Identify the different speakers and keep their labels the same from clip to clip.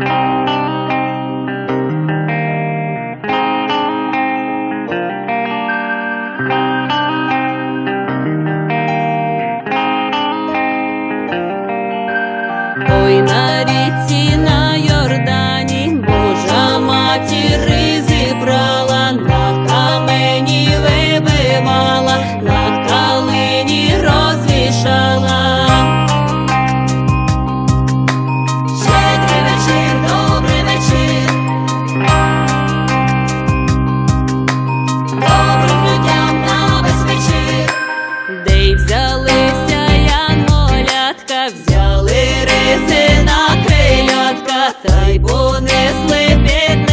Speaker 1: Thank you. Взялися молятка, взяли риси на крилятка, та й понесли під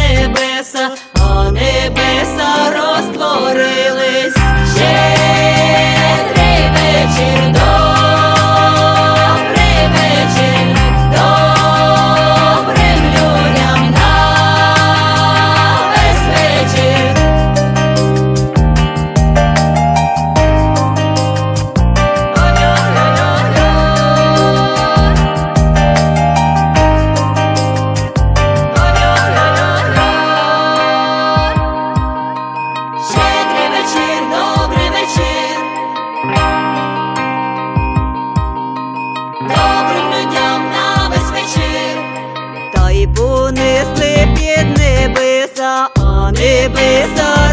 Speaker 1: Ой, несли під небеса, а небеса.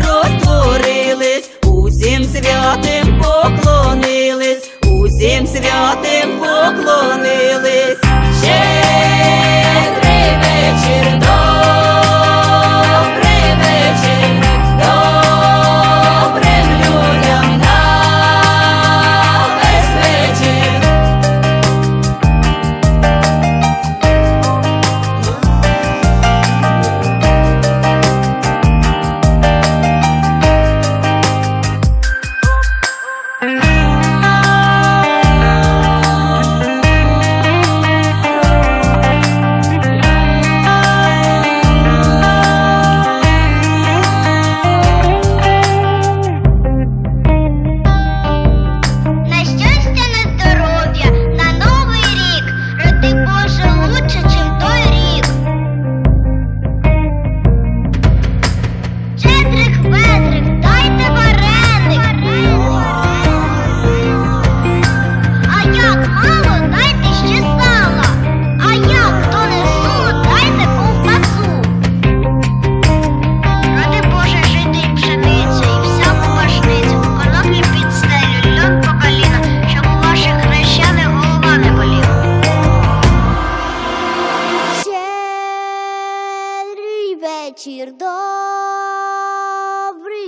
Speaker 1: вечір, добрий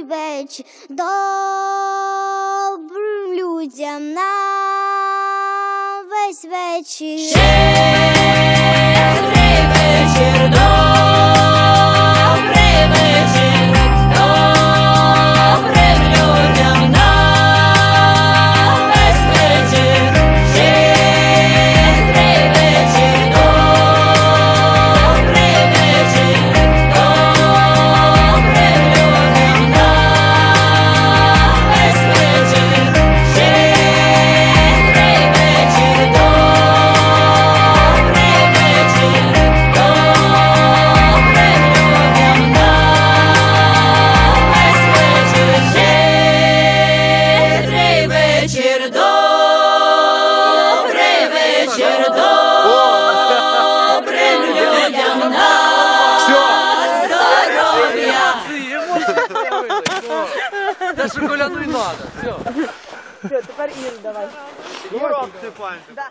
Speaker 1: вечір, добрим людям на весь вечір.
Speaker 2: Щедрий вечір, добрий.
Speaker 1: все.
Speaker 3: Даже коляну не надо. Все.
Speaker 4: Все, теперь Ир давай.
Speaker 5: Юра, Степан. Да.